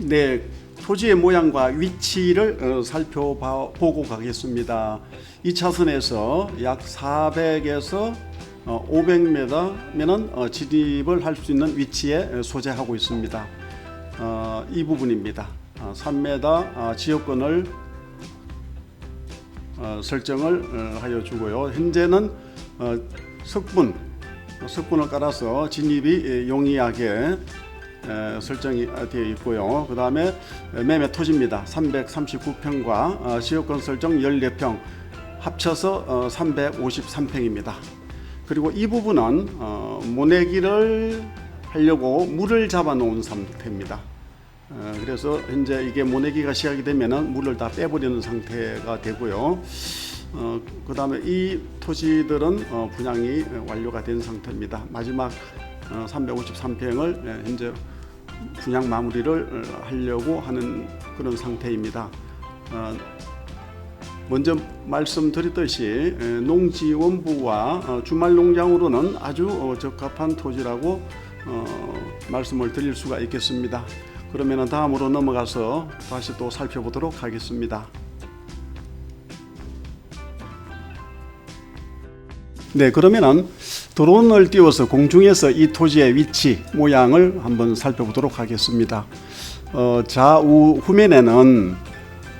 네, 토지의 모양과 위치를 어, 살펴보고 가겠습니다. 이 차선에서 약 400에서 어, 500m면은 어, 진입을 할 수 있는 위치에 어, 소재하고 있습니다. 어, 이 부분입니다. 어, 3m 어, 지역권을 어, 설정을 어, 하여 주고요. 현재는 어, 석분 어, 석분을 깔아서 진입이 예, 용이하게 에, 설정이 되어 있고요. 그 다음에 매매 토지입니다. 339평과 어, 지역권 설정 14평 합쳐서 어, 353평입니다. 그리고 이 부분은 어, 모내기를 하려고 물을 잡아 놓은 상태입니다. 어, 그래서 현재 이게 모내기가 시작이 되면은 물을 다 빼버리는 상태가 되고요. 어, 그 다음에 이 토지들은 어, 분양이 완료가 된 상태입니다. 마지막 어, 353평을 현재 분양 마무리를 어, 하려고 하는 그런 상태입니다. 어, 먼저 말씀드렸듯이 에, 농지원부와 어, 주말 농장으로는 아주 어, 적합한 토지라고 어, 말씀을 드릴 수가 있겠습니다. 그러면 다음으로 넘어가서 다시 또 살펴보도록 하겠습니다. 네, 그러면은 드론을 띄워서 공중에서 이 토지의 위치, 모양을 한번 살펴보도록 하겠습니다. 어, 좌우 후면에는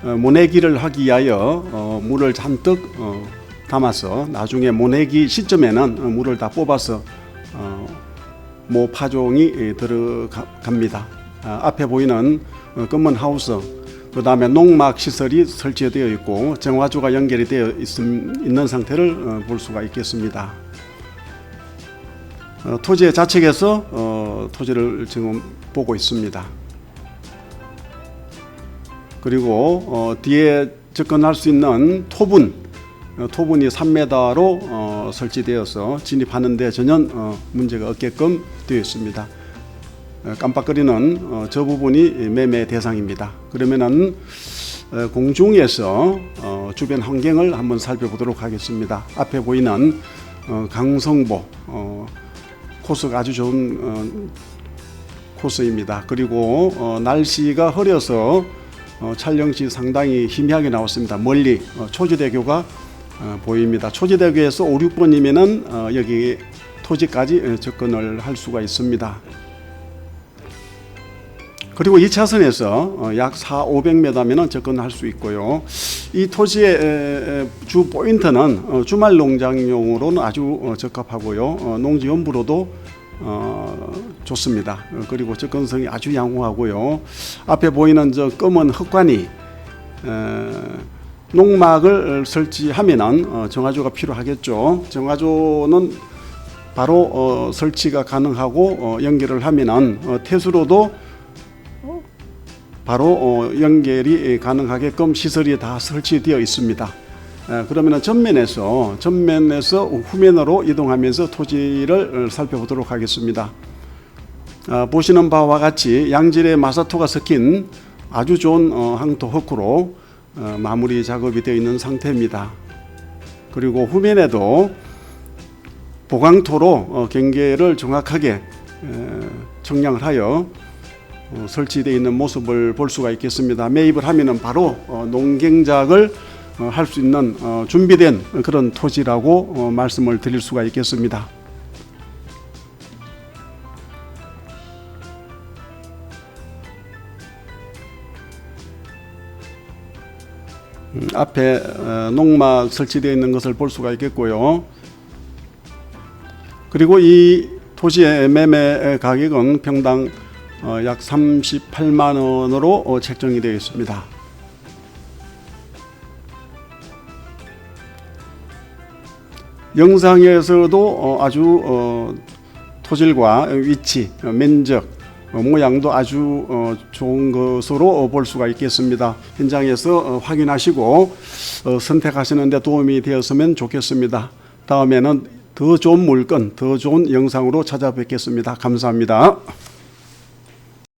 어, 모내기를 하기 위하여 어, 물을 잔뜩 어, 담아서 나중에 모내기 시점에는 어, 물을 다 뽑아서 어, 모 파종이 예, 들어갑니다. 아, 앞에 보이는 어, 검은 하우스, 그 다음에 농막 시설이 설치되어 있고 정화조가 연결이 되어 있음, 있는 상태를 어, 볼 수가 있겠습니다. 어, 토지의 좌측에서 어, 토지를 지금 보고 있습니다. 그리고 어, 뒤에 접근할 수 있는 토분, 어, 토분이 3m로 어, 설치되어서 진입하는데 전혀 어, 문제가 없게끔 되어 있습니다. 어, 깜빡거리는 어, 저 부분이 매매 대상입니다. 그러면은 어, 공중에서 어, 주변 환경을 한번 살펴보도록 하겠습니다. 앞에 보이는 어, 강성보 어, 코스가 아주 좋은 어, 코스입니다. 그리고 어, 날씨가 흐려서 어, 촬영 시 상당히 희미하게 나왔습니다. 멀리 어, 초지대교가 어, 보입니다. 초지대교에서 5, 6번이면은 어, 여기 토지까지 어, 접근을 할 수가 있습니다. 그리고 이 차선에서 어, 약 4, 500m면은 접근할 수 있고요. 이 토지의 주 포인트는 어, 주말 농장용으로는 아주 어, 적합하고요. 어, 농지 연부로도 어, 좋습니다. 어, 그리고 접근성이 아주 양호하고요. 앞에 보이는 저 검은 흙관이 에, 농막을 설치하면은 어, 정화조가 필요하겠죠. 정화조는 바로 어, 설치가 가능하고 어, 연결을 하면은 어, 태수로도 바로 어, 연결이 가능하게끔 시설이 다 설치되어 있습니다. 에, 그러면 전면에서 전면에서 후면으로 이동하면서 토지를 어, 살펴보도록 하겠습니다. 아, 보시는 바와 같이 양질의 마사토가 섞인 아주 좋은 어, 항토 어, 마무리 작업이 되어 있는 상태입니다. 그리고 후면에도 보강토로 어, 경계를 정확하게 에, 청량을 하여 어, 설치되어 있는 모습을 볼 수가 있겠습니다. 매입을 하면은 바로 어, 농경작을 어, 할수 있는 어, 준비된 그런 토지라고 어, 말씀을 드릴 수가 있겠습니다. 음, 앞에 어, 농막 설치되어 있는 것을 볼 수가 있겠고요. 그리고 이 토지의 매매 가격은 평당 어, 약 38만 원으로 어, 책정이 되어 있습니다. 영상에서도 어, 아주 어, 토질과 위치, 어, 면적, 어, 모양도 아주 어, 좋은 것으로 어, 볼 수가 있겠습니다. 현장에서 어, 확인하시고 어, 선택하시는데 도움이 되었으면 좋겠습니다. 다음에는 더 좋은 물건, 더 좋은 영상으로 찾아뵙겠습니다. 감사합니다.